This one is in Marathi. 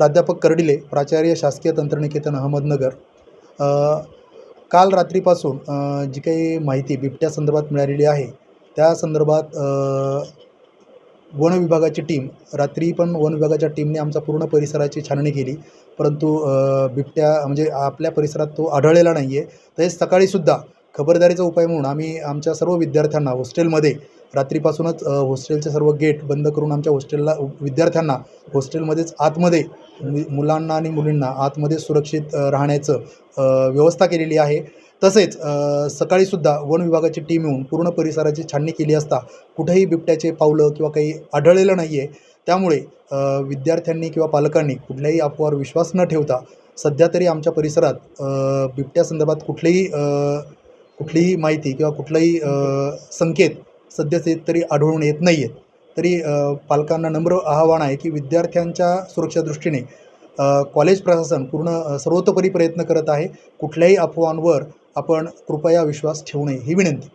प्राध्यापक कर्डिले प्राचार्य शासकीय तंत्रनिकेतन अहमदनगर काल रात्रीपासून जी काही माहिती बिबट्या संदर्भात मिळालेली आहे त्या संदर्भात वन विभागाची टीम रात्री पण वन विभागाच्या टीमने आमचा पूर्ण परिसराची छाननी केली परंतु बिबट्या म्हणजे आपल्या परिसरात तो आढळलेला नाही आहे तसेच सकाळीसुद्धा खबरदारीचा उपाय म्हणून आम्ही आमच्या सर्व विद्यार्थ्यांना हॉस्टेलमध्ये रात्रीपासूनच हॉस्टेलचे सर्व गेट बंद करून आमच्या हॉस्टेलला विद्यार्थ्यांना हॉस्टेलमध्येच आतमध्ये मुलांना आणि मुलींना आतमध्ये सुरक्षित राहण्याचं व्यवस्था केलेली आहे. तसेच सकाळीसुद्धा वन विभागाची टीम येऊन पूर्ण परिसराची छाननी केली असता कुठेही बिबट्याचे पावलं किंवा काही आढळलेलं नाही आहे त्यामुळे विद्यार्थ्यांनी किंवा पालकांनी कुठल्याही अफवावर विश्वास न ठेवता सध्या तरी आमच्या परिसरात बिबट्यासंदर्भात कुठलेही कुठलीही माहिती किंवा कुठलाही संकेत सध्याचे तरी आढळून येत नाही आहेत तरी पालकांना नम्र आवाहन आहे की विद्यार्थ्यांच्या सुरक्षा दृष्टीने कॉलेज प्रशासन पूर्ण सर्वतोपरी प्रयत्न करत आहे. कुठल्याही अफवांवर आपण कृपया विश्वास ठेवू नये ही विनंती.